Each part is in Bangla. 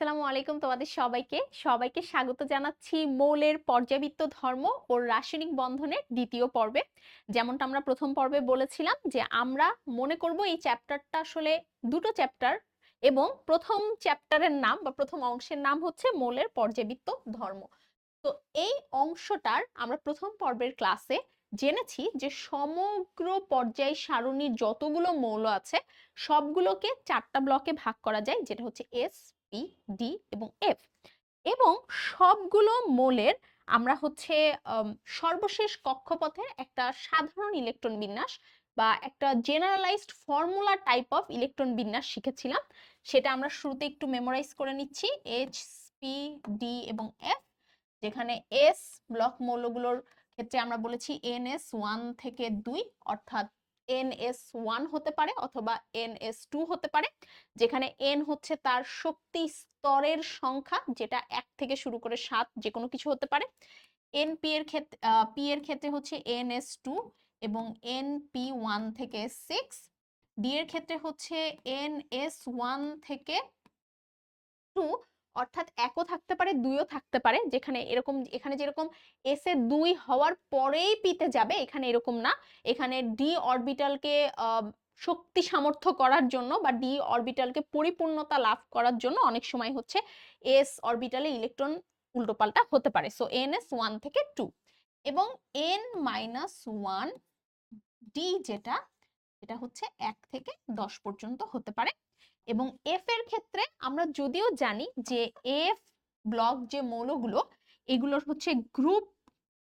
আসসালামু আলাইকুম তোমাদের সবাইকে। সবাইকে স্বাগত জানাচ্ছি মৌলের পর্যাবৃত্ত ধর্ম ও রাসায়নিক বন্ধনের দ্বিতীয় পর্বে। যেমনটা আমরা প্রথম পর্বে বলেছিলাম যে আমরা মনে করব এই চ্যাপ্টারটা আসলে দুটো চ্যাপ্টার এবং প্রথম চ্যাপ্টারের নাম বা প্রথম অংশের নাম হচ্ছে মৌলের পর্যাবৃত্ত ধর্ম। তো এই অংশটার আমরা প্রথম পর্বের ক্লাসে জেনেছি যে সমগ্র পর্যায় সারণীর যতগুলো মৌল আছে, সবগুলোকে চারটা ব্লকে ভাগ করা যায়, যেটা হচ্ছে এস পি ডি এবং এফ এবং সবগুলো মৌলের আমরা হচ্ছে সর্বশেষ কক্ষপথের একটা সাধারণ ইলেকট্রন বিন্যাস বা একটা generalized formula type of electron বিন্যাস শিখেছিলাম। সেটা আমরা শুরুতে একটু মেমোরাইজ করে নিচ্ছি। এইচ পি ডি এবং এফ যেখানে এস ব্লক মৌলগুলোর ক্ষেত্রে আমরা বলেছি এন এস ওয়ান থেকে দুই, অর্থাৎ এন এস ওয়ান হতে পারে অথবা এন এস টু হতে পারে, যেখানে এন হচ্ছে তার শক্তি স্তরের সংখ্যা, যেটা এক থেকে শুরু করে সাত যে কোনো কিছু হতে পারে। এন পি এর ক্ষেত্রে পি এর ক্ষেত্রে হচ্ছে এন এস টু এবং এন পি ওয়ান থেকে সিক্স, ডি এর ক্ষেত্রে হচ্ছে এন এস ওয়ান থেকে টু অর্থাৎ একও থাকতে পারে, দুইও থাকতে পারে। যেখানে এরকম, এখানে যেরকম এস এ দুই হওয়ার পরেই পিতে যাবে, এখানে এরকম না। এখানে ডি অরবিটালকে শক্তি সামর্থ্য করার জন্য বা ডি অরবিটালকে পরিপূর্ণতা লাভ করার জন্য অনেক সময় হচ্ছে এস অরবিটালে ইলেকট্রন উল্টোপাল্টা হতে পারে। সো এন এস ওয়ান থেকে টু এবং এন মাইনাস ওয়ান ডি যেটা এটা হচ্ছে এক থেকে দশ পর্যন্ত হতে পারে। এবং এফ এর ক্ষেত্রে আমরা যদিও জানি যে এফ ব্লক যে মৌলগুলো, এগুলোর হচ্ছে গ্রুপ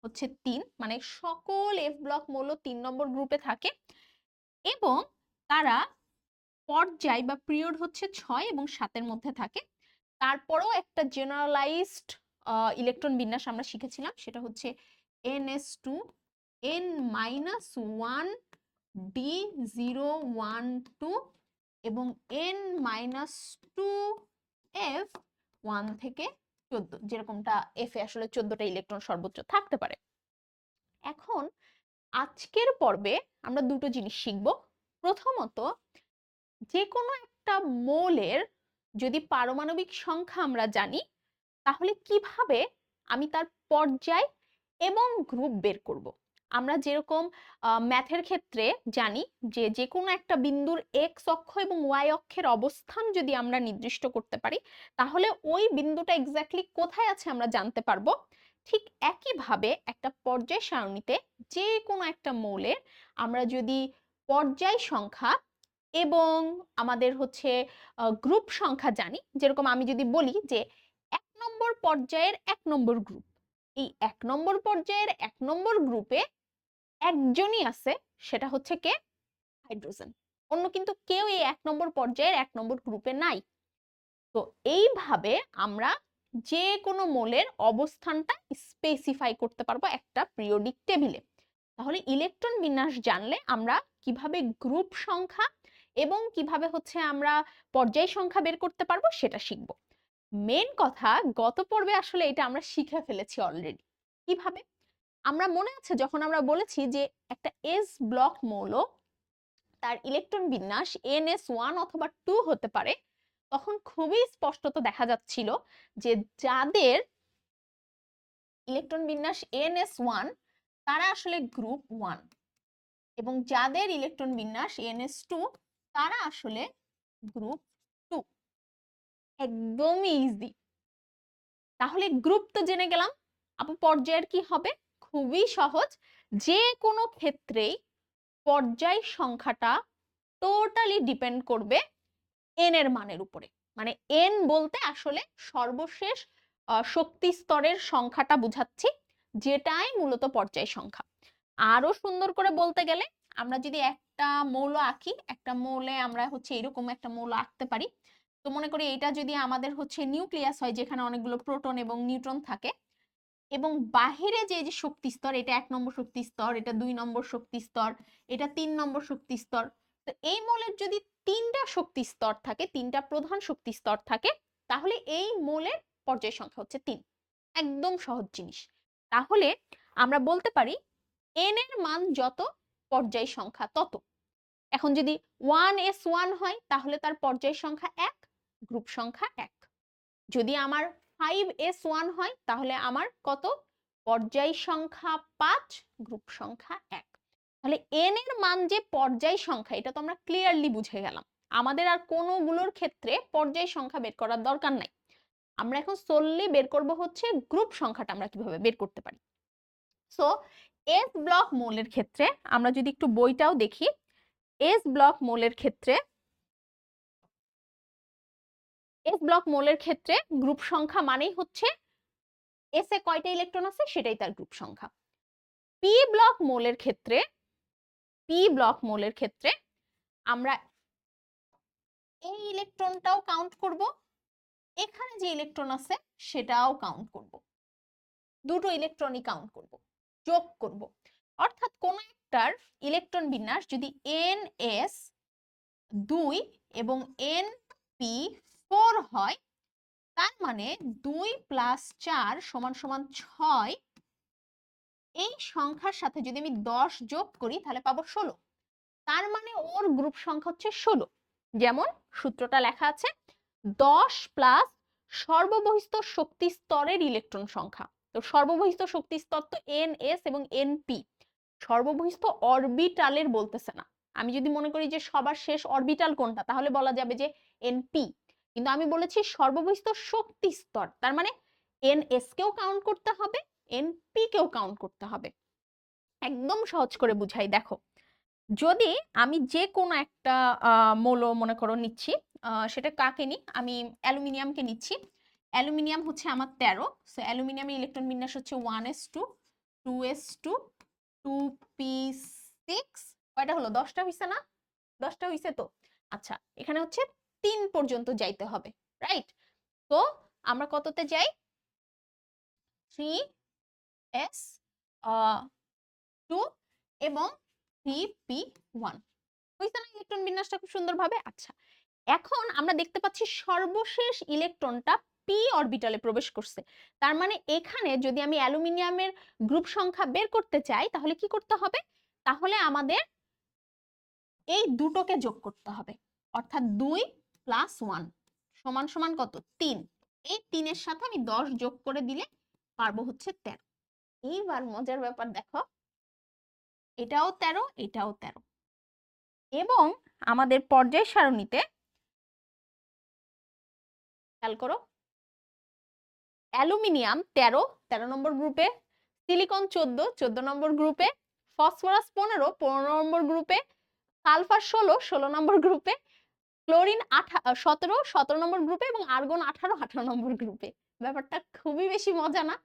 হচ্ছে তিন মানে সকল এফ ব্লক মৌল তিন নম্বর গ্রুপে থাকে এবং তারা পর্যায় বা পিরিয়ড হচ্ছে ছয় এবং সাতের মধ্যে থাকে। তারপরেও একটা জেনারেলাইজড ইলেকট্রন বিন্যাস আমরা শিখেছিলাম, সেটা হচ্ছে N S two N minus one D zero one two এবং N minus two F one থেকে চোদ্দ, যেরকমটা এফ এ আসলে চোদ্দটা ইলেকট্রন সর্বোচ্চ থাকতে পারে। এখন আজকের পর্বে আমরা দুটো জিনিস শিখব। প্রথমত যে কোনো একটা মোলের যদি পারমাণবিক সংখ্যা আমরা জানি, তাহলে কীভাবে আমি তার পর্যায় এবং গ্রুপ বের করব? আমরা যেরকম ম্যাথের ক্ষেত্রে জানি যে যে কোনো একটা বিন্দুর এক্স অক্ষ এবং ওয়াই অক্ষের অবস্থান যদি আমরা নির্দিষ্ট করতে পারি, তাহলে ওই বিন্দুটা এক্স্যাক্টলি কোথায় আছে আমরা জানতে পারব। ঠিক একইভাবে একটা পর্যায় সারণীতে যে কোনো একটা মৌলের আমরা যদি পর্যায় সংখ্যা এবং আমাদের হচ্ছে গ্রুপ সংখ্যা জানি, যেরকম আমি যদি বলি যে এক নম্বর পর্যায়ের এক নম্বর গ্রুপ এই এক নম্বর পর্যায়ের এক নম্বর গ্রুপে একজনই আছে, সেটা হচ্ছে কে? হাইড্রোজেন। অন্য কিন্তু কেউ এই এক নম্বর পর্যায়ের, এক নম্বর গ্রুপে নাই। তো এইভাবে আমরা যে কোনো মোলের অবস্থানটা স্পেসিফাই করতে পারব একটা পিরিয়ডিক টেবিলে তাহলে ইলেকট্রন বিন্যাস জানলে আমরা কীভাবে গ্রুপ সংখ্যা এবং কীভাবে হচ্ছে আমরা পর্যায় সংখ্যা বের করতে পারব সেটা শিখব। মেন কথা, গত পর্বে আসলে এটা আমরা শিখে ফেলেছি অলরেডি কীভাবে? আমরা মনে আছে যখন আমরা বলেছি যে একটা এস ব্লক মৌল, তার ইলেকট্রন বিন্যাস এন এস ওয়ান অথবা টু হতে পারে, তখন খুবই স্পষ্টত দেখা যাচ্ছিল যে যাদের ইলেকট্রন বিন্যাস এন এস ওয়ান তারা আসলে গ্রুপ ওয়ান এবং যাদের ইলেকট্রন বিন্যাস এন এস টু তারা আসলে গ্রুপ টু একদমই ইজি তাহলে গ্রুপ তো জেনে গেলাম, আপু পর্যায়ের কি হবে? খুবই সহজ। যে কোনো ক্ষেত্রেই পর্যায় সংখ্যাটা টোটালি ডিপেন্ড করবে এন এর মানের উপরে। মানে এন বলতে আসলে সর্বশেষ শক্তি স্তরের সংখ্যাটা বুঝাচ্ছি, যেটাই মূলত পর্যায় সংখ্যা। আরও সুন্দর করে বলতে গেলে, আমরা যদি একটা মৌল আঁকি, একটা মৌলে আমরা হচ্ছে এরকম একটা মৌল আঁকতে পারি। তো মনে করি এটা যদি আমাদের হচ্ছে নিউক্লিয়াস হয়, যেখানে অনেকগুলো প্রোটন এবং নিউট্রন থাকে এবং বাহিরে যে যে শক্তি স্তর, এটা এক নম্বর শক্তি স্তর, এটা দুই নম্বর শক্তি স্তর, এটা তিন নম্বর শক্তি স্তর, তো এই মৌলের যদি তিনটা শক্তি স্তর থাকে, তিনটা প্রধান শক্তি স্তর থাকে, তাহলে এই মৌলের পর্যায় সংখ্যা হচ্ছে তিন। একদম সহজ জিনিস। তাহলে আমরা বলতে পারি এন এর মান যত, পর্যায় সংখ্যা তত। এখন যদি ওয়ান এস ওয়ান হয়, তাহলে তার পর্যায় সংখ্যা এক, গ্রুপ সংখ্যা এক। যদি আমার ফাইভ এস ওয়ান হয়, তাহলে আমার কত? পর্যায় সংখ্যা পাঁচ গ্রুপ সংখ্যা এক। তাহলে এন এর মান যে পর্যায় সংখ্যা, এটা তো আমরা ক্লিয়ারলি বুঝে গেলাম। আমাদের আর কোনোগুলোর ক্ষেত্রে পর্যায় সংখ্যা বের করার দরকার নাই। আমরা এখন সোললি বের করব হচ্ছে গ্রুপ সংখ্যাটা আমরা কীভাবে বের করতে পারি। সো এস ব্লক মোলের ক্ষেত্রে আমরা যদি একটু বইটাও দেখি এস ব্লক মোলের ক্ষেত্রে এস ব্লক মোলের ক্ষেত্রে গ্রুপ সংখ্যা মানেই হচ্ছে এস এ কয়টা ইলেকট্রন আছে? সেটাই তার গ্রুপ সংখ্যা। পি ব্লক মোলের ক্ষেত্রে পি ব্লক মোলের ক্ষেত্রে আমরা এই ইলেকট্রনটাও কাউন্ট করব। এখানে যে ইলেকট্রন আছে, সেটাও কাউন্ট করব। দুটো ইলেকট্রনই কাউন্ট করব, যোগ করব। অর্থাৎ কোন একটার ইলেকট্রন বিন্যাস যদি এন এস দুই এবং এন পি ফোর হয়, তার মানে দুই প্লাস চার সমান সমান ছয়। এই সংখ্যার সাথে যদি আমি দশ যোগ করি, তাহলে পাবো ষোলো। তার মানে ওর গ্রুপ সংখ্যা হচ্ছে ষোলো। যেমন সূত্রটা লেখা আছে, দশ প্লাস সর্ববহিস্থ শক্তি স্তরের ইলেকট্রন সংখ্যা। তো সর্ববহিস্থ শক্তি স্তর তো এন, এস এবং এন, পি। সর্ববহিস্থ অরবিটালের বলতেছে না। আমি যদি মনে করি যে সবার শেষ অরবিটাল কোনটা, তাহলে বলা যাবে যে এন, পি। কিন্তু আমি বলেছি সর্ববহিস্থ শক্তি স্তর। তার মানে এন এস কেও কাউন্ট করতে হবে এন পি কেও কাউন্ট করতে হবে। একদম সহজ করে বুঝাই, দেখো। যদি আমি যে কোনো একটা মৌল মনে করো নিচ্ছি সেটা কাকে নি আমি অ্যালুমিনিয়ামকে নিচ্ছি। অ্যালুমিনিয়াম হচ্ছে আমার তেরো, সো অ্যালুমিনিয়ামের ইলেকট্রন বিন্যাস হচ্ছে one S two two S two two P six, কয়টা হলো? দশটা হইছে না? দশটা হইছে তো। আচ্ছা এখানে হচ্ছে তিন পর্যন্ত যাইতে হবে রাইট তো আমরা কততে যাই? থ্রি এস টু এবং থ্রি পি ওয়ান হয়েছে না ইলেকট্রন বিন্যাসটা খুব সুন্দরভাবে? আচ্ছা এখন আমরা দেখতে পাচ্ছি সর্বশেষ ইলেকট্রনটা পি অরবিটালে প্রবেশ করছে। তার মানে এখানে যদি আমি অ্যালুমিনিয়ামের গ্রুপ সংখ্যা বের করতে চাই, তাহলে কি করতে হবে? তাহলে আমাদের এই দুটোকে যোগ করতে হবে, অর্থাৎ দুই প্লাস ওয়ান সমান সমান কত? তিন। এই তিনের সাথে আমি দশ যোগ করে দিলে পারব হচ্ছে তেরো। এইবার মজার ব্যাপার দেখো। এটাও তেরো এটাও তেরো। এবং আমাদের পর্যায় সারণীতে খেয়াল করো। অ্যালুমিনিয়াম তেরো তেরো নম্বর গ্রুপে সিলিকন চোদ্দ চোদ্দ নম্বর গ্রুপে ফসফরাস পনেরো পনেরো নম্বর গ্রুপে সালফার ষোলো ষোলো নম্বর গ্রুপে ক্লোরিন আঠা সতেরো সতেরো নম্বর গ্রুপে এবং আর্গন আঠারো আঠারো নম্বর গ্রুপে ব্যাপারটা খুবই বেশি মজা না?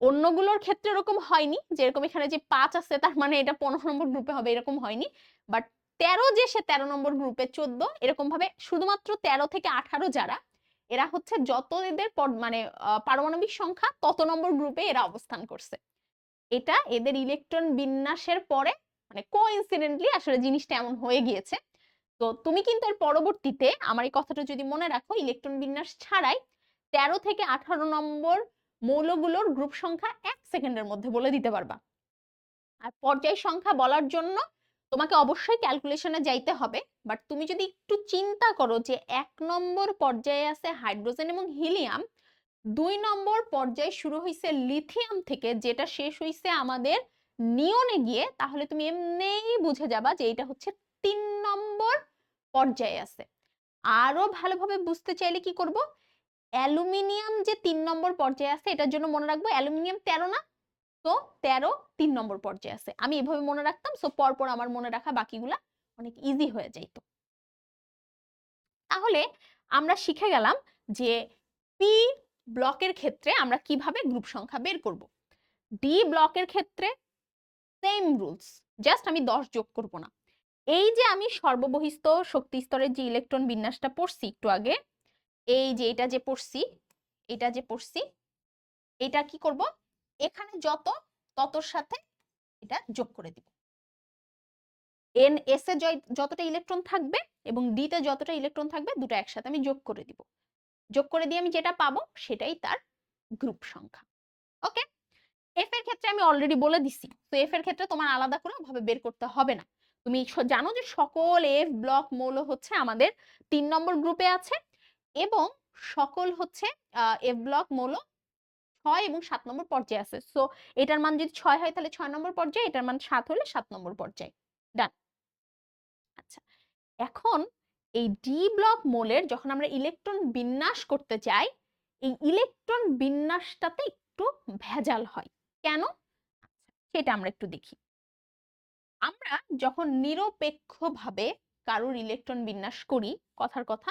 অন্যগুলোর ক্ষেত্রে এরকম হয়নি, যেরকম এখানে যে পাঁচ আছে তার মানে এটা পনেরো নম্বর গ্রুপে হবে, এরকম হয়নি। বাট তেরো যে সে তেরো নম্বর গ্রুপে চোদ্দ এরকম ভাবে শুধুমাত্র তেরো থেকে আঠারো যারা, এরা হচ্ছে যত এদের মানে পারমাণবিক সংখ্যা, তত নম্বর গ্রুপে এরা অবস্থান করছে। এটা এদের ইলেকট্রন বিন্যাসের পরে মানে কো আসলে জিনিসটা এমন হয়ে গিয়েছে। তো তুমি কিন্তু এর পরবর্তীতে আমার এই কথাটা যদি মনে রাখো, ইলেকট্রন বিন্যাস ছাড়াই তেরো থেকে আঠারো নম্বর মৌলগুলোর গ্রুপ সংখ্যা এক সেকেন্ডের মধ্যে বলে দিতে পারবা। আর পর্যায় সংখ্যা বলার জন্য তোমাকে অবশ্যই ক্যালকুলেশনে যাইতে হবে। বাট তুমি যদি একটু চিন্তা করো যে এক নম্বর পর্যায়ে আছে হাইড্রোজেন এবং হিলিয়াম দুই নম্বর পর্যায়ে শুরু হয়েছে লিথিয়াম থেকে, যেটা শেষ হয়েছে আমাদের নিয়নে গিয়ে, তাহলে তুমি এমনিই বুঝে যাবা যে এটা হচ্ছে তিন নম্বর পর্যায়ে আছে। আরও ভালোভাবে বুঝতে চাইলে কি করব? অ্যালুমিনিয়াম যে তিন নম্বর পর্যায়ে আছে, এটার জন্য মনে রাখব অ্যালুমিনিয়াম তেরো না? তো তেরো তিন নম্বর পর্যায়ে আছে। আমি এভাবে মনে রাখতাম সো পরপর আমার মনে রাখা বাকিগুলা অনেক ইজি হয়ে যাইত। তাহলে আমরা শিখে গেলাম যে পি ব্লকের ক্ষেত্রে আমরা কীভাবে গ্রুপ সংখ্যা বের করব। ডি ব্লকের ক্ষেত্রে সেম রুলস জাস্ট আমি দশ যোগ করব না। এই যে আমি সর্ববহিস্থ শক্তি স্তরের যে ইলেকট্রন বিন্যাসটা পড়ছি একটু আগে, এই যে এটা যে পড়ছি, এটা যে পড়ছি, এটা কি করব? এখানে যত, ততর সাথে এটা যোগ করে দিব। এন এস এ যতটা ইলেকট্রন থাকবে এবং ডি তে যতটা ইলেকট্রন থাকবে, দুটো একসাথে আমি যোগ করে দিব। যোগ করে দিয়ে আমি যেটা পাবো, সেটাই তার গ্রুপ সংখ্যা। ওকে এফ এর ক্ষেত্রে আমি অলরেডি বলে দিছি। তো এফ এর ক্ষেত্রে তোমার আলাদা করে ভাবে বের করতে হবে না। তুমি জানো যে সকল এফ ব্লক মৌল হচ্ছে আমাদের তিন নম্বর গ্রুপে আছে এবং সকল হচ্ছে এফ ব্লক মৌল ছয় এবং সাত নম্বর পর্যায়ে আছে। সো এটার মান যদি ছয় হয় তাহলে ছয় নম্বর পর্যায়ে এটার মান সাত হলে সাত নম্বর পর্যায়ে। ডান আচ্ছা এখন এই ডি ব্লক মোলের যখন আমরা ইলেকট্রন বিন্যাস করতে চাই এই ইলেকট্রন বিন্যাসটাতে একটু ভেজাল হয়। কেন? আচ্ছা, সেটা আমরা একটু দেখি। আমরা যখন নিরপেক্ষভাবে কারোর ইলেকট্রন বিন্যাস করি, কথার কথা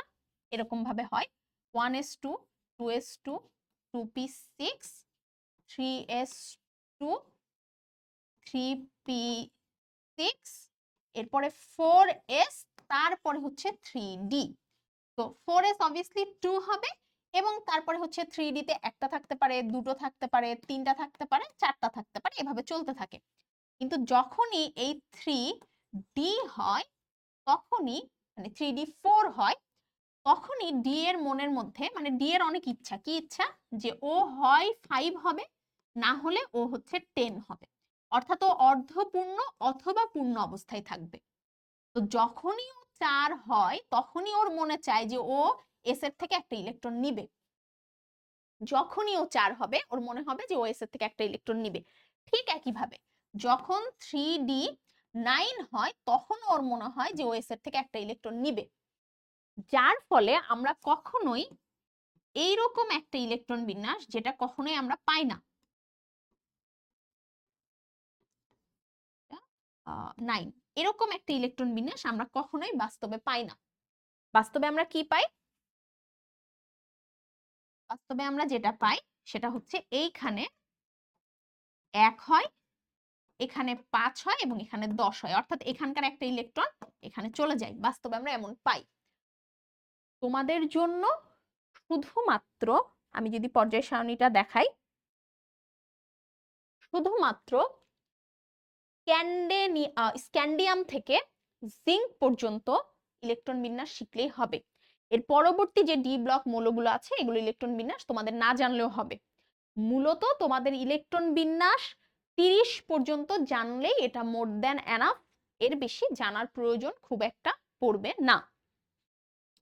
এরকম ভাবে হয়। One S two two S two two P six three S two three P six এরপরে ফোর এস তারপরে হচ্ছে থ্রি ডি তো ফোর এস অবভিয়াসলি টু হবে এবং তারপরে হচ্ছে থ্রি ডিতে একটা থাকতে পারে, দুটো থাকতে পারে, তিনটা থাকতে পারে, চারটা থাকতে পারে, এভাবে চলতে থাকে। কিন্তু যখনই এই থ্রি ডি হয়, তখনই মানে থ্রি ডি ফোর হয়, তখনই ডি এর মনের মধ্যে মানে ডি এর অনেক ইচ্ছা, কি ইচ্ছা? যে ও হয় ফাইভ হবে, না হলে ও হচ্ছে টেন হবে। অর্থাৎ ও অর্ধপূর্ণ অথবা পূর্ণ অবস্থায় থাকবে। তো যখনই ও চার হয়, তখনই ওর মনে চায় যে ও এস এর থেকে একটা ইলেকট্রন নিবে। যখনই ও চার হবে, ওর মনে হবে যে ও এস এর থেকে একটা ইলেকট্রন নিবে। ঠিক একইভাবে যখন থ্রি ডি নাইন হয়, তখন ওর মনে হয় যে ও এস এর থেকে একটা ইলেকট্রন নিবে। যার ফলে আমরা কখনোই এইরকম একটা ইলেকট্রন বিন্যাস যেটা কখনোই আমরা পাই না। নাইন এরকম একটা ইলেকট্রন বিন্যাস আমরা কখনোই বাস্তবে পাই না। বাস্তবে আমরা কি পাই? বাস্তবে আমরা যেটা পাই সেটা হচ্ছে এইখানে এক হয় এখানে পাঁচ হয় এবং এখানে দশ হয়। অর্থাৎ এখানকার একটা ইলেকট্রন এখানে চলে যায়। বাস্তবে আমরা এমন পাই। তোমাদের জন্য শুধুমাত্র আমি যদি পর্যায় সারণীটা দেখাই। শুধুমাত্র স্ক্যান্ডিয়াম থেকে জিঙ্ক পর্যন্ত ইলেকট্রন বিন্যাস শিখলেই হবে। এর পরবর্তী যে ডি ব্লক মৌলগুলো আছে, এগুলো ইলেকট্রন বিন্যাস তোমাদের না জানলেও হবে। মূলত তোমাদের ইলেকট্রন বিন্যাস তিরিশ পর্যন্ত জানলেই এটা মোর দেন এনাফ। এর বেশি জানার প্রয়োজন খুব একটা পড়বে না।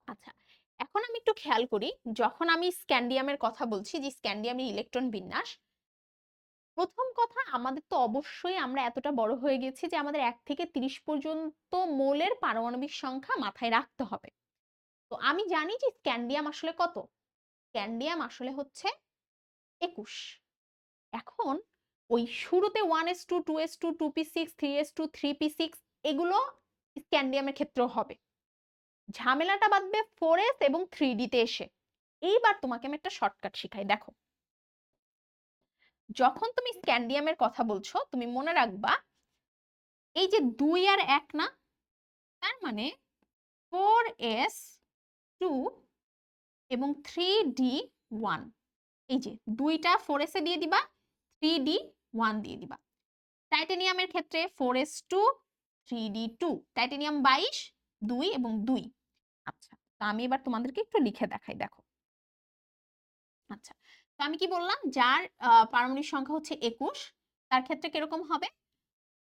আচ্ছা এখন আমি একটু খেয়াল করি, যখন আমি স্ক্যান্ডিয়ামের কথা বলছি, যে স্ক্যান্ডিয়ামের ইলেকট্রন বিন্যাস, প্রথম কথা আমাদের তো অবশ্যই আমরা এতটা বড় হয়ে গেছি যে আমাদের এক থেকে তিরিশ পর্যন্ত মোলের পারমাণবিক সংখ্যা মাথায় রাখতে হবে। তো আমি জানি যে স্ক্যান্ডিয়াম আসলে কত? স্ক্যান্ডিয়াম আসলে হচ্ছে একুশ। এখন ওই শুরুতে one S two two S two two P six three S two three P six এগুলো স্ক্যান্ডিয়ামের ক্ষেত্রেও হবে। ঝামেলাটা বাঁধবে ফোর এস এবং থ্রি ডিতে এসে। এইবার তোমাকে আমি একটা শর্টকাট শিখাই, দেখো। যখন তুমি স্ক্যান্ডিয়ামের কথা বলছো, তুমি মনে রাখবা, এই যে দুই আর এক না, তার মানে ফোর এস টু এবং থ্রি ডি ওয়ান এই যে দুইটা ফোর এসে দিয়ে দিবা থ্রি ডি ওয়ান দিয়ে দিবা। টাইটেনিয়ামের ক্ষেত্রে four S two three D two titanium বাইশ, দুই এবং দুই। আচ্ছা তো আমি এবার তোমাদেরকে একটু লিখে দেখাই, দেখো। আচ্ছা তো আমি কি বললাম? যার পারমাণবিক সংখ্যা হচ্ছে একুশ, তার ক্ষেত্রে কীরকম হবে?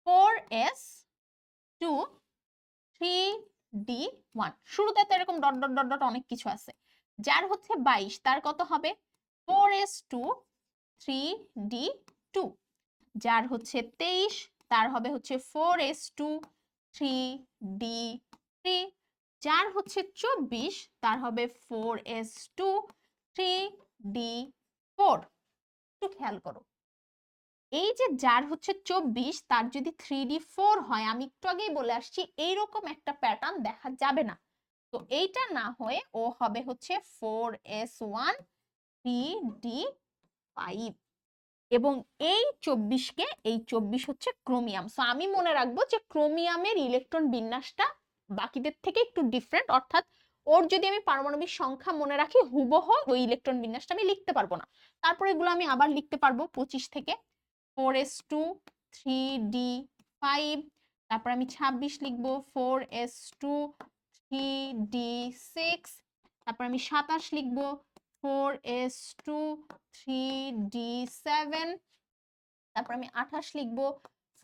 Four S two three D one শুরুতে তো এরকম ডট ডট ডট ডট অনেক কিছু আছে। যার হচ্ছে বাইশ, তার কত হবে? Four S two three D two যার হচ্ছে তেইশ, তার হবে হচ্ছে four S two three D three যার হচ্ছে চব্বিশ, তার হবে four S two three D four একটু খেয়াল করো। এই যে যার হচ্ছে চব্বিশ, তার যদি থ্রি ডি ফোর হয়, আমি একটু আগেই বলে আসছি, এইরকম একটা প্যাটার্ন দেখা যাবে না। তো এইটা না হয়ে ও হবে হচ্ছে four S one three D five এবং এই চব্বিশকে, এই চব্বিশ হচ্ছে ক্রোমিয়াম। সো আমি মনে রাখব যে ক্রোমিয়ামের ইলেকট্রন বিন্যাসটা বাকিদের থেকে একটু ডিফারেন্ট অর্থাৎ ওর যদি আমি পারমাণবিক সংখ্যা মনে রাখি হুবহ, ওই ইলেকট্রন বিন্যাসটা আমি লিখতে পারব না। তারপরে এগুলো আমি আবার লিখতে পারব পঁচিশ থেকে। Four S two three D five তারপর আমি ছাব্বিশ লিখব four S two three D six তারপর আমি সাতাশ লিখব four S two three D seven তারপর আমি আঠাশ লিখব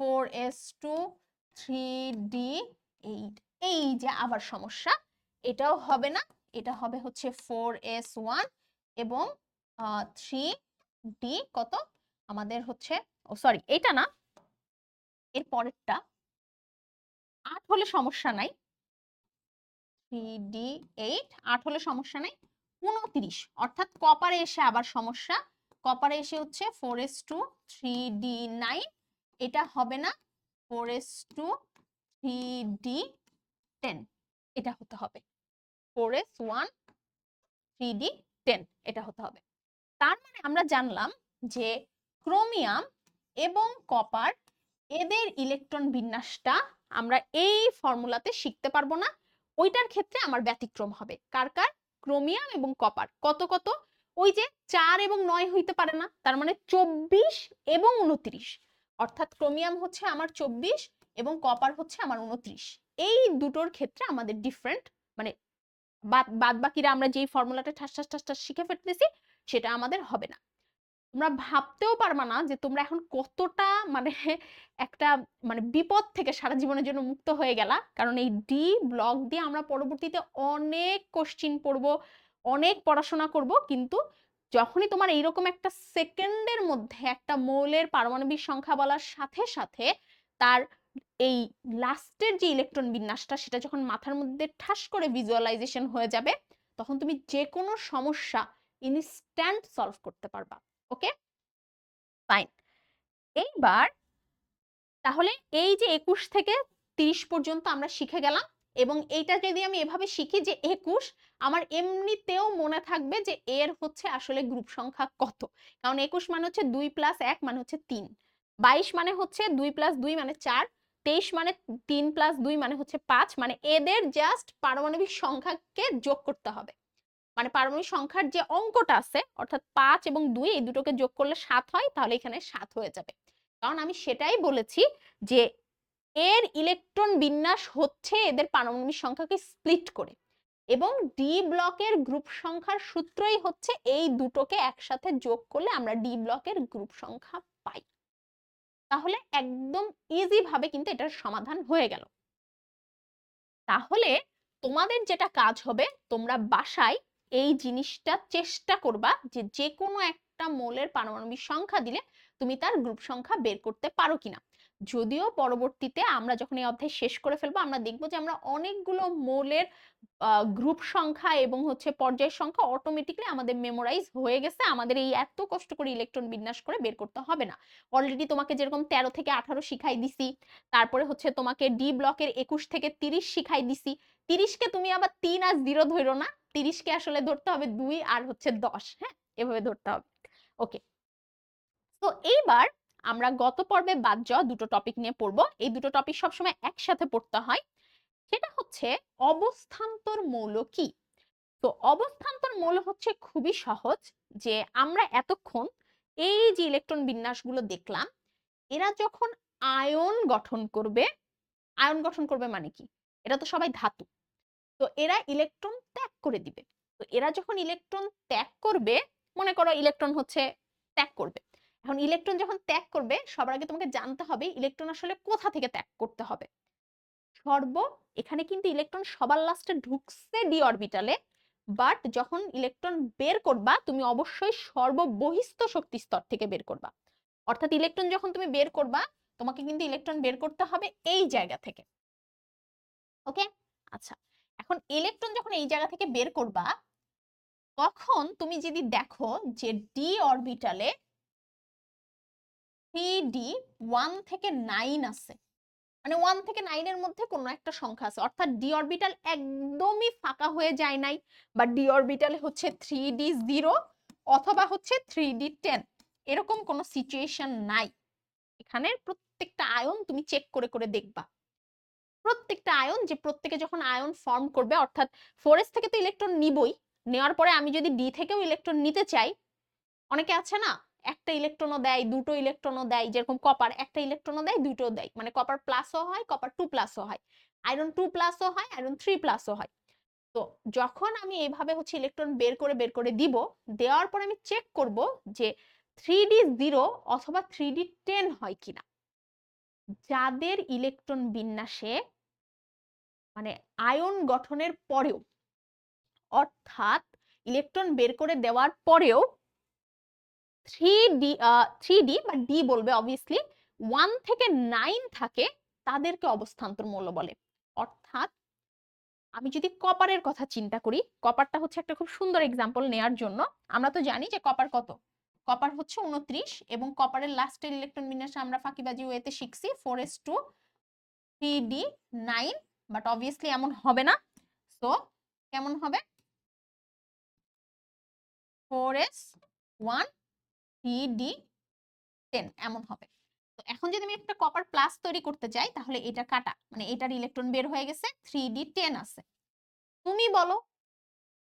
four S two three D eight এই যে আবার সমস্যা, এটাও হবে না, এটা হবে হচ্ছে ফোর এস ওয়ান এবং থ্রি ডি কত? আমাদের হচ্ছে, ও সরি এটা না, এর পরেরটা, আট হলে সমস্যা নাই থ্রি ডি এইট আট হলে সমস্যা নাই উনত্রিশ অর্থাৎ কপারে এসে আবার সমস্যা। কপারে এসে হচ্ছে four S two three D nine এটা হবে না four S two three D ten এটা হতে হবে। Four S one three D ten এটা হতে হবে। তার মানে আমরা জানলাম যে ক্রোমিয়াম এবং কপার, এদের ইলেকট্রন বিন্যাসটা আমরা এই ফর্মুলাতে শিখতে পারব না। ওইটার ক্ষেত্রে আমার ব্যতিক্রম হবে। কার কার? ক্রোমিয়াম এবং কপার। কত কত? ওই যে চার এবং নয় হইতে পারে না, তার মানে চব্বিশ এবং উনত্রিশ। অর্থাৎ ক্রোমিয়াম হচ্ছে আমার চব্বিশ এবং কপার হচ্ছে আমার উনত্রিশ। এই দুটোর ক্ষেত্রে আমাদের ডিফারেন্ট মানে বাদ বাকিরা আমরা যেই ফর্মুলাটা ঠাস ঠাস ঠাস ঠাস শিখে ফেলতেছি, সেটা আমাদের হবে না। তোমরা ভাবতেও পারবা না যে তোমরা এখন কতটা মানে একটা মানে বিপদ থেকে সারা জীবনের জন্য মুক্ত হয়ে গেলা। কারণ এই ডি ব্লক দিয়ে আমরা পরবর্তীতে অনেক কোশ্চিন পড়ব, অনেক পড়াশোনা করব, কিন্তু যখনই তোমার এইরকম একটা সেকেন্ডের মধ্যে একটা মৌলের পারমাণবিক সংখ্যা বলার সাথে সাথে তার এই লাস্টের যে ইলেকট্রন বিন্যাসটা সেটা যখন মাথার মধ্যে ঠাস করে ভিজুয়ালাইজেশন হয়ে যাবে, তখন তুমি যে কোনো সমস্যা ইনস্ট্যান্ট সলভ করতে পারবা। ওকে? ফাইন। এইবার তাহলে এই যে একুশ থেকে তিরিশ পর্যন্ত আমরা শিখে গেলাম এবং এইটা যদি আমি এভাবে শিখি যে একুশ, আমার এমনিতেও মনে থাকবে যে এর হচ্ছে আসলে গ্রুপ সংখ্যা কত। কারণ একুশ মানে হচ্ছে দুই প্লাস এক মানে হচ্ছে তিন। বাইশ মানে হচ্ছে দুই প্লাস দুই মানে চার। তেইশ মানে তিন প্লাস দুই মানে হচ্ছে পাঁচ। মানে এদের জাস্ট পারমাণবিক সংখ্যাকে যোগ করতে হবে। মানে পারমাণবিক সংখ্যার যে অঙ্কটা আছে, অর্থাৎ পাঁচ এবং দুই এই দুটোকে যোগ করলে সাত হয়, তাহলে এখানে সাত হয়ে যাবে। কারণ আমি সেটাই বলেছি যে এর ইলেকট্রন বিন্যাস হচ্ছে এদের পারমাণবিক সংখ্যাকে স্প্লিট করে এবং ডি ব্লকের গ্রুপ সংখ্যার সূত্রই হচ্ছে এই দুটোকে একসাথে যোগ করলে আমরা ডি ব্লকের গ্রুপ সংখ্যা পাই। তাহলে একদম ইজি ভাবে কিন্তু এটার সমাধান হয়ে গেল। তাহলে তোমাদের যেটা কাজ হবে, তোমরা বাসায় এই জিনিসটা চেষ্টা করবা যে যে কোনো একটা মোলের পারমাণবিক সংখ্যা দিলে তুমি তার গ্রুপ সংখ্যা বের করতে পারো কিনা। যদিও পরবর্তীতে আমরা যখন এই অধ্যায় শেষ করে ফেলব, আমরা দেখব যে আমরা অনেকগুলো মোলের গ্রুপ সংখ্যা এবং হচ্ছে পর্যায় সংখ্যা অটোমেটিকলি আমাদের মেমোরাইজ হয়ে গেছে। আমাদের এই এত কষ্ট করে ইলেকট্রন বিন্যাস করে বের করতে হবে না। অলরেডি তোমাকে যেরকম তেরো থেকে আঠারো শিখাই দিছি, তারপরে হচ্ছে তোমাকে ডি ব্লকের একুশ থেকে তিরিশ শিখাই দিছি। তিরিশকে তুমি আবার তিন আর জিরো ধরো না। তিরিশকে আসলে ধরতে হবে দুই আর হচ্ছে দশ হ্যাঁ? এভাবে ধরতে হবে। ওকে। তো এইবার আমরা গত পর্বে বাদ যাওয়া দুটো টপিক নিয়ে পড়ব। এই দুটো টপিক সবসময় একসাথে পড়তে হয়। সেটা হচ্ছে অবস্থান্তর মৌল কি? তো অবস্থান্তর মৌল হচ্ছে খুবই সহজ যে আমরা এতক্ষণ এই যে ইলেকট্রন বিন্যাসগুলো দেখলাম, এরা যখন আয়ন গঠন করবে, আয়ন গঠন করবে মানে কি? এটা তো সবাই ধাতু। তো এরা ইলেকট্রন ত্যাগ করে দিবে। তো এরা যখন ইলেকট্রন ত্যাগ করবে, মনে করো ইলেকট্রন হচ্ছে ত্যাগ করবে। এখন ইলেকট্রন যখন ত্যাগ করবে, সবার আগে তোমাকে জানতে হবে ইলেকট্রন আসলে কোথা থেকে ত্যাগ করতে হবে। সর্ব, এখানে কিন্তু ইলেকট্রন সবার লাস্টে ঢুকছে ডি অরবিটালে বাট যখন ইলেকট্রন বের করবা, তুমি অবশ্যই সর্ববহিস্থ শক্তি স্তর থেকে বের করবা। অর্থাৎ ইলেকট্রন যখন তুমি বের করবা, তোমাকে কিন্তু ইলেকট্রন বের করতে হবে এই জায়গা থেকে। ওকে আচ্ছা। এখন ইলেকট্রন যখন এই জায়গা থেকে বের করবা, তখন তুমি যদি দেখো যে ডি অরবিটালে থ্রি ডি ওয়ান থেকে নাইন আছে। মানে ওয়ান থেকে নাইনের মধ্যে কোনো একটা সংখ্যা আছে। অর্থাৎ ডি অরবিটাল একদমই ফাঁকা হয়ে যায় নাই, বা ডি অরবিটাল হচ্ছে থ্রি ডি জিরো অথবা হচ্ছে থ্রি ডি টেন এরকম কোনো সিচুয়েশন নাই। এখানে প্রত্যেকটা আয়ন তুমি চেক করে করে দেখবা। প্রত্যেকটা আয়ন, যে প্রত্যেকে যখন আয়ন ফর্ম করবে, অর্থাৎ ফোরেস থেকে তো ইলেকট্রন নিবই, নেওয়ার পরে আমি যদি ডি থেকেও ইলেকট্রন নিতে চাই, অনেকে আছে না, একটা ইলেকট্রনও দেয়, দুটো ইলেকট্রনও দেয়, যেরকম কপার একটা ইলেকট্রনও দেয় দুটো দেয় মানে কপার প্লাসও হয় কপার টু প্লাসও হয় আয়রন টু প্লাসও হয় আয়রন থ্রি প্লাসও হয়। তো যখন আমি এইভাবে হচ্ছে ইলেকট্রন বের করে বের করে দিব, দেওয়ার পর আমি চেক করব যে থ্রি ডি জিরো অথবা থ্রি ডি টেন হয় কিনা। যাদের ইলেকট্রন বিন্যাসে মানে আয়ন গঠনের পরেও, অর্থাৎ ইলেকট্রন বের করে দেওয়ার পরেও থ্রি ডি থ্রি ডি বা ডি বলবে অবভিয়াসলি ওয়ান থেকে নাইন থাকে, তাদেরকে অবস্থান্তর মৌল বলে। অর্থাৎ আমি যদি কপারের কথা চিন্তা করি, কপারটা হচ্ছে একটা খুব সুন্দর এক্সাম্পল নেয়ার জন্য। আমরা তো জানি যে কপার কত। কপার হচ্ছে উনত্রিশ এবং কপারের লাস্টের ইলেকট্রন বিন্যাসে আমরা ফাঁকিবাজি ওয়েতে শিখছি four S two three D nine but obviously এমন হবে না। সো কেমন হবে? Four S one three D ten এমন হবে। তো এখন যদি আমি একটা কপার প্লাস তৈরি করতে চাই তাহলে এটা কাটা। মানে এটার ইলেকট্রন বের হয়ে গেছে থ্রি ডি টেন আছে। তুমি বলো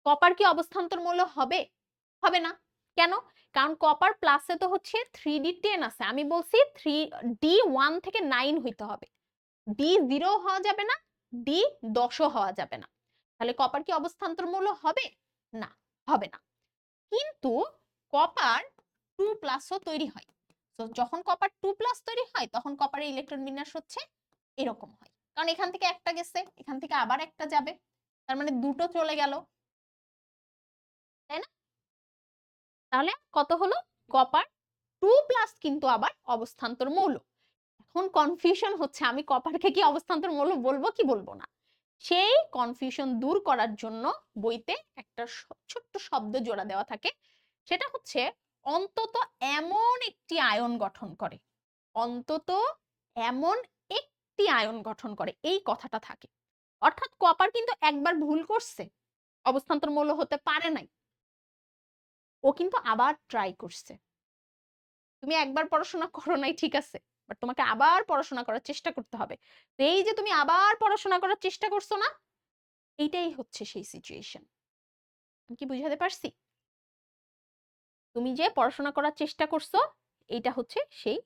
কপার কি অবস্থান্তর মূল্য হবে? হবে না। কেন? কারণ কপার প্লাসে তো হচ্ছে থ্রি ডি টেন আছে। আমি বলছি থ্রি ডি ওয়ান থেকে নাইন হইতে হবে। ডি জিরো হওয়া যাবে না ডি দশও হওয়া যাবে না। তাহলে কপার কি অবস্থান্তর মূল্য হবে? না হবে না। কিন্তু কপার টু প্লাসও তৈরি হয়। তো যখন কপার টু প্লাস তৈরি হয়, তখন কপারের ইলেকট্রন বিন্যাস হচ্ছে এরকম হয়। কারণ এখান থেকে একটা গেছে, এখান থেকে আবার একটা যাবে। তার মানে দুটো চলে গেল। তাই না? তাহলে কত হলো? কপার টু প্লাস কিন্তু আবার অবস্থান্তর মৌল এখন কনফিউশন হচ্ছে, আমি কপারকে কি অবস্থান্তর মৌল বলব কি বলব না? সেই কনফিউশন দূর করার জন্য বইতে একটা ছোট্ট শব্দ জোড়া দেওয়া থাকে। সেটা হচ্ছে, অন্তত এমন একটি আয়ন গঠন করে। অন্তত এমন একটি আয়ন গঠন করে, এই কথাটা থাকে। অর্থাৎ কপার কিন্তু একবার ভুল করছে, অবস্থান্তর মৌল হতে পারে নাই। ও কিন্তু আবার ট্রাই করছে। তুমি একবার পড়াশোনা করো নাই, ঠিক আছে? বাট তোমাকে আবার পড়াশোনা করার চেষ্টা করতে হবে। তো এই যে তুমি আবার পড়াশোনা করার চেষ্টা করছ না, এইটাই হচ্ছে সেই সিচুয়েশন আমি কি বুঝাতে পারছি? তুমি যে পড়াশোনা করার চেষ্টা করছ, এইটা হচ্ছে সেই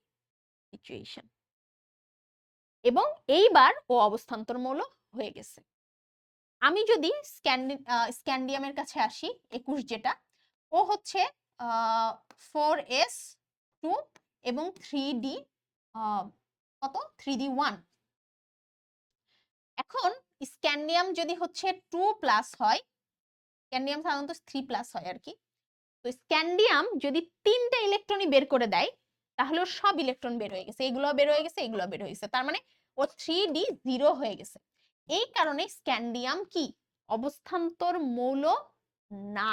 সিচুয়েশন এবং এইবার ও অবস্থান্তর মৌল হয়ে গেছে। আমি যদি স্ক্যান্ডি স্ক্যান্ডিয়ামের কাছে আসি, একুশ যেটা, ও হচ্ছে ফোর এস টু এবং থ্রি ডি কত? থ্রি ডি ওয়ান এখন স্ক্যান্ডিয়াম যদি হচ্ছে টু প্লাস হয় স্ক্যান্ডিয়াম সাধারণত থ্রি প্লাস হয় আর কি। তো স্ক্যান্ডিয়াম যদি তিনটা ইলেকট্রনই বের করে দেয়, তাহলে সব ইলেকট্রন বের হয়ে গেছে। এগুলো বের হয়ে গেছে এগুলো বের হয়ে গেছে। তার মানে ও থ্রি ডি জিরো হয়ে গেছে। এই কারণে স্ক্যান্ডিয়াম কি? অবস্থান্তর মৌল না।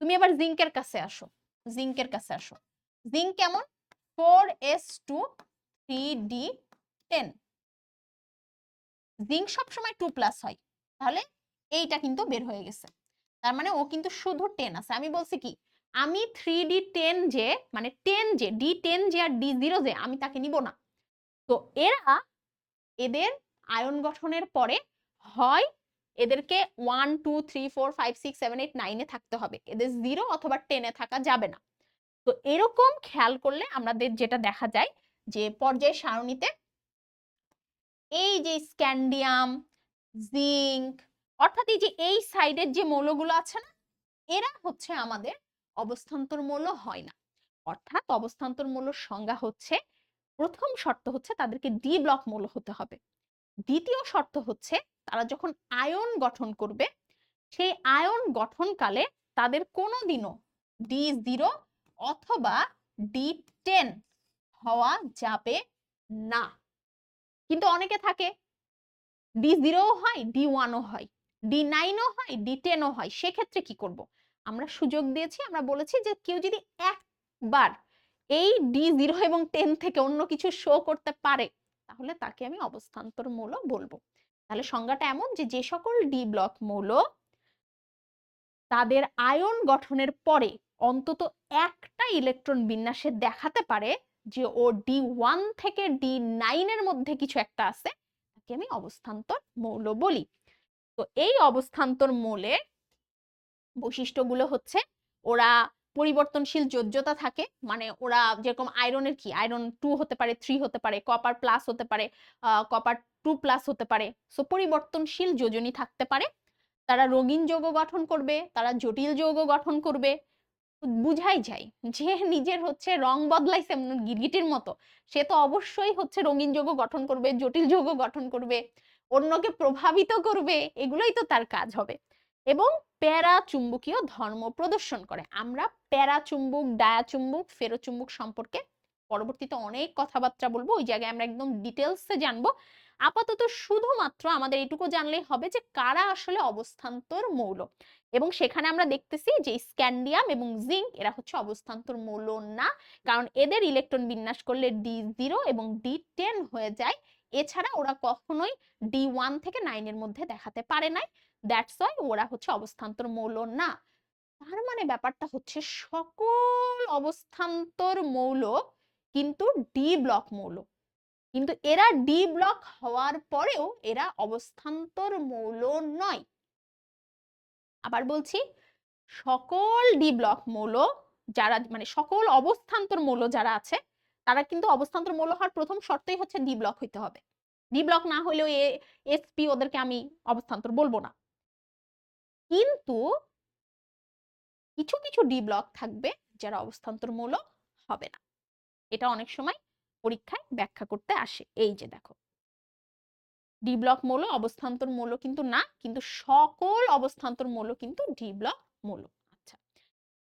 তুমি আবার জিঙ্কের কাছে আসো। জিঙ্কের কাছে আসো। জিঙ্ক কেমন? Four S two three D plus হয়, তাহলে এইটা কিন্তু বের হয়ে গেছে। তার মানে ও কিন্তু শুধু আছে। আমি বলছি কি, আমি থ্রি ডি টেন যে মানে যে, ডি টেন যে আর যে, আমি তাকে নিব না। তো এরা এদের আয়ন গঠনের পরে হয় এদেরকে one, two, three, four, five, six, seven, eight, নাইনে থাকতে হবে। এদের জিরো অথবা টেনে থাকা যাবে না। তো এরকম খেয়াল করলে আমাদের যেটা দেখা যায় যে পর্যায় সারণীতে এই যে স্ক্যান্ডিয়াম, জিঙ্ক অর্থাৎ এই যে এই সাইডের যে মৌলগুলো আছে না, এরা হচ্ছে আমাদের অবস্থান্তর মৌল হয় না। অর্থাৎ অবস্থান্তর মৌলর সংজ্ঞা হচ্ছে, প্রথম শর্ত হচ্ছে তাদেরকে ডি ব্লক মৌল হতে হবে। দ্বিতীয় শর্ত হচ্ছে তারা যখন আয়ন গঠন করবে, সেই আয়ন গঠনকালে তাদের কোনোদিনও ডি জিরো অথবা ডি টেন হওয়া যাবে না। কিন্তু অনেকে থাকে ডি জিরো হয় ডি ওয়ানও হয় ডি নাইনও হয় ডি টেনও হয়, সেক্ষেত্রে কি করব? আমরা সুযোগ দিয়েছি, আমরা বলেছি যে কেউ যদি একবার এই ডি জিরো এবং টেন থেকে অন্য কিছু শো করতে পারে, তাহলে তাকে আমি অবস্থান্তর মৌল বলব। তাহলে সংজ্ঞাটা এমন যে যে সকল ডি ব্লক মৌল তাদের আয়ন গঠনের পরে অন্তত একটা ইলেকট্রন বিন্যাসে দেখাতে পারে যে ও ডি ওয়ান থেকে ডি নাইনের মধ্যে কিছু একটা আছে, তাকে আমি অবস্থান্তর মৌল বলি। তো এই অবস্থান্তর মৌলের বৈশিষ্ট্যগুলো হচ্ছে ওরা পরিবর্তনশীল যোজ্যতা থাকে মানে ওরা যেরকম আয়রনের কি, আয়রন টু হতে পারে, থ্রি হতে পারে, কপার প্লাস হতে পারে কপার টু প্লাস হতে পারে। সো পরিবর্তনশীল যোজনী থাকতে পারে। তারা রঙিন যৌগ গঠন করবে, তারা জটিল যৌগ গঠন করবে বুঝাই যায় যে নিজের হচ্ছে রং বদলাইছে গিরগিটির মতো। সে তো অবশ্যই হচ্ছে রঙিন যৌগ গঠন করবে, জটিল যৌগ গঠন করবে, অন্যকে প্রভাবিত করবে, এগুলোই তো তার কাজ হবে। এবং প্যারা চুম্বকীয় ধর্ম প্রদর্শন করে। আমরা প্যারাচুম্বক ডায়াচুম্বক ফেরোচুম্বক সম্পর্কে পরবর্তীতে অনেক কথাবার্তা বলব। ওই জায়গায় আমরা একদম ডিটেলসে জানব। আপাতত শুধুমাত্র আমাদের এটুকু জানলেই হবে যে কারা আসলে অবস্থান্তর মৌল। এবং সেখানে আমরা দেখতেছি যে স্ক্যান্ডিয়াম এবং জিঙ্ক এরা হচ্ছে অবস্থান্তর মৌল না। কারণ এদের ইলেকট্রন বিন্যাস করলে ডি জিরো এবং ডি টেন হয়ে যায়। এছাড়া ওরা কখনোই ডি ওয়ান থেকে নাইনের মধ্যে দেখাতে পারে নাই। দ্যাটস ওয়াই ওরা হচ্ছে অবস্থান্তর মৌল না। তার মানে ব্যাপারটা হচ্ছে সকল অবস্থান্তর মৌল কিন্তু ডি ব্লক মৌল। কিন্তু এরা ডি ব্লক হওয়ার পরেও এরা অবস্থান্তর মৌল নয়। আবার বলছি, সকল ডি ব্লক মৌল যারা মানে সকল অবস্থান্তর মৌল যারা আছে, তারা কিন্তু অবস্থান্তর মৌল হওয়ার প্রথম শর্তই হচ্ছে ডি ব্লক হইতে হবে। ডি ব্লক না হলেও এ এসপি ওদেরকে আমি অবস্থান্তর বলব না। কিন্তু কিছু কিছু ডি ব্লক থাকবে যারা অবস্থান্তর মৌল হবে না। এটা অনেক সময় পরীক্ষায় ব্যাখ্যা করতে আসে। এই যে দেখো। ডি ব্লক মৌল অবস্থান্তর মৌল কিন্তু না, কিন্তু সকল অবস্থান্তর মৌল কিন্তু ডি ব্লক মৌল। আচ্ছা।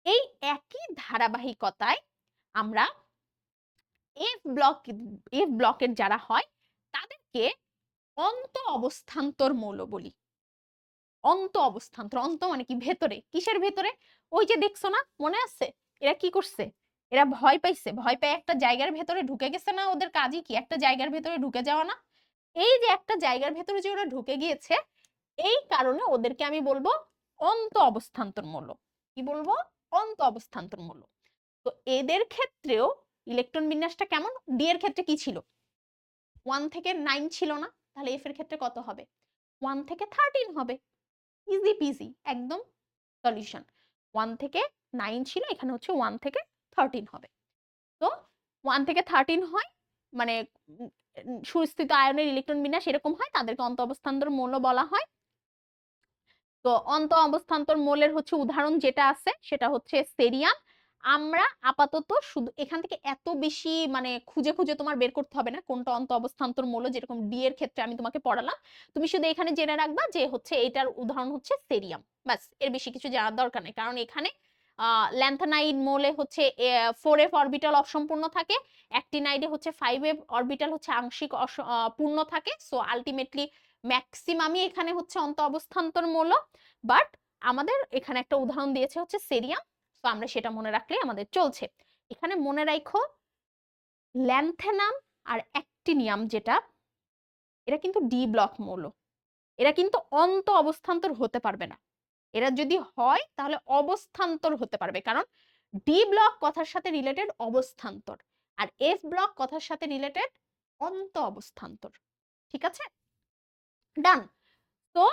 এই একই ধারাবাহিকতায় আমরা এফ ব্লক এফ ব্লকের যারা হয়, তাদেরকে অন্ত অবস্থান্তর মৌল বলি। অন্ত অবস্থান্তর, অন্ত মানে কি? ভেতরে। কিসের ভেতরে? ওই যে দেখছ না? মনে আছে? এরা কি করছে? এরা ভয় পাইছে, ভয় পেয়ে একটা জায়গার ভেতরে ঢুকে গেছে না ওদের কাজই কি? একটা জায়গার ভেতরে ঢুকে যাওয়া না? এই যে একটা জায়গার ভেতরে যে ওরা ঢুকে গিয়েছে, এই কারণে ওদেরকে আমি বলব অন্ত অবস্থান্তর মূল্য কি বলব? অন্ত অবস্থান্তর মূল্য তো এদের ক্ষেত্রেও ইলেকট্রন বিন্যাসটা কেমন? ডি এর ক্ষেত্রে কি ছিল? ওয়ান থেকে নাইন ছিল না, তাহলে এফ এর ক্ষেত্রে কত হবে? ওয়ান থেকে থার্টিন হবে। ইজি পিজি একদম সলিউশন ওয়ান থেকে নাইন ছিল, এখানে হচ্ছে ওয়ান থেকে থার্টিন হবে। তো ওয়ান থেকে থার্টিন হয় মানে সুস্থিত আয়নের ইলেকট্রন বিন্যাস এরকম হয়, তাদেরকে অন্ত অবস্থান্তর মৌল বলা হয়। তো অন্ত অবস্থান্তর মৌলের হচ্ছে উদাহরণ যেটা আছে, সেটা হচ্ছে সেরিয়াম। আমরা আপাতত শুধু এখান থেকে এত বেশি মানে খুঁজে খুঁজে তোমার বের করতে হবে না, কোনটা অন্ত অবস্থান্তর মৌল, যেরকম ডি এর ক্ষেত্রে আমি তোমাকে পড়ালাম। তুমি শুধু এখানে জেনে রাখবা যে হচ্ছে এটার উদাহরণ হচ্ছে সেরিয়াম। ব্যাস, এর বেশি কিছু জানার দরকার নেই। কারণ এখানে ল্যান্থানাইড মোলে হচ্ছে ফোর এফ অরবিটাল অসম্পূর্ণ থাকে, অ্যাক্টিনাইডে হচ্ছে ফাইভ এফ অরবিটাল হচ্ছে আংশিক পূর্ণ থাকে সো আলটিমেটলি ম্যাক্সিমামই এখানে হচ্ছে অন্ত অবস্থান্তর মৌল বাট আমাদের এখানে একটা উদাহরণ দিয়েছে হচ্ছে সেরিয়াম তো আমরা সেটা মনে রাখলেই আমাদের চলছে। এখানে মনে রাখো ল্যান্থেনাম আর অ্যাক্টিনিয়াম যেটা, এরা কিন্তু ডি ব্লক মৌল, এরা কিন্তু অন্ত অবস্থান্তর হতে পারবে না। এরা যদি হয় তাহলে অবস্থান্তর হতে পারবে। কারণ ডি ব্লক কথার সাথে রিলেটেড অবস্থান্তর আর এফ ব্লক কথার সাথে রিলেটেড অন্ত অবস্থান্তর। ঠিক আছে? ডান তো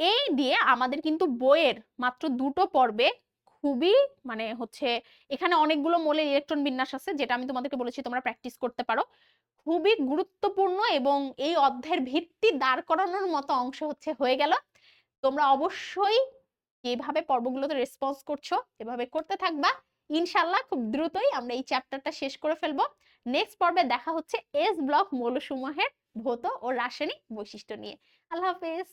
এই দিয়ে আমাদের কিন্তু বইয়ের মাত্র দুটো পর্বে খুবই মানে হচ্ছে এখানে অনেকগুলো মোলের ইলেকট্রন বিন্যাস আছে, যেটা আমি তোমাদেরকে বলেছি তোমরা প্র্যাকটিস করতে পারো। খুবই গুরুত্বপূর্ণ এবং এই অধ্যায়ের ভিত্তি দাঁড় করানোর মতো অংশ হচ্ছে হয়ে গেল। তোমরা অবশ্যই যেভাবে পর্বগুলোতে রেসপন্স করছ, এভাবে করতে থাকবা। ইনশাল্লাহ খুব দ্রুতই আমরা এই চ্যাপ্টারটা শেষ করে ফেলব। নেক্সট পর্বে দেখা হচ্ছে এস ব্লক মৌলসমূহের ভৌত ও রাসায়নিক বৈশিষ্ট্য নিয়ে। আল্লাহ হাফেজ।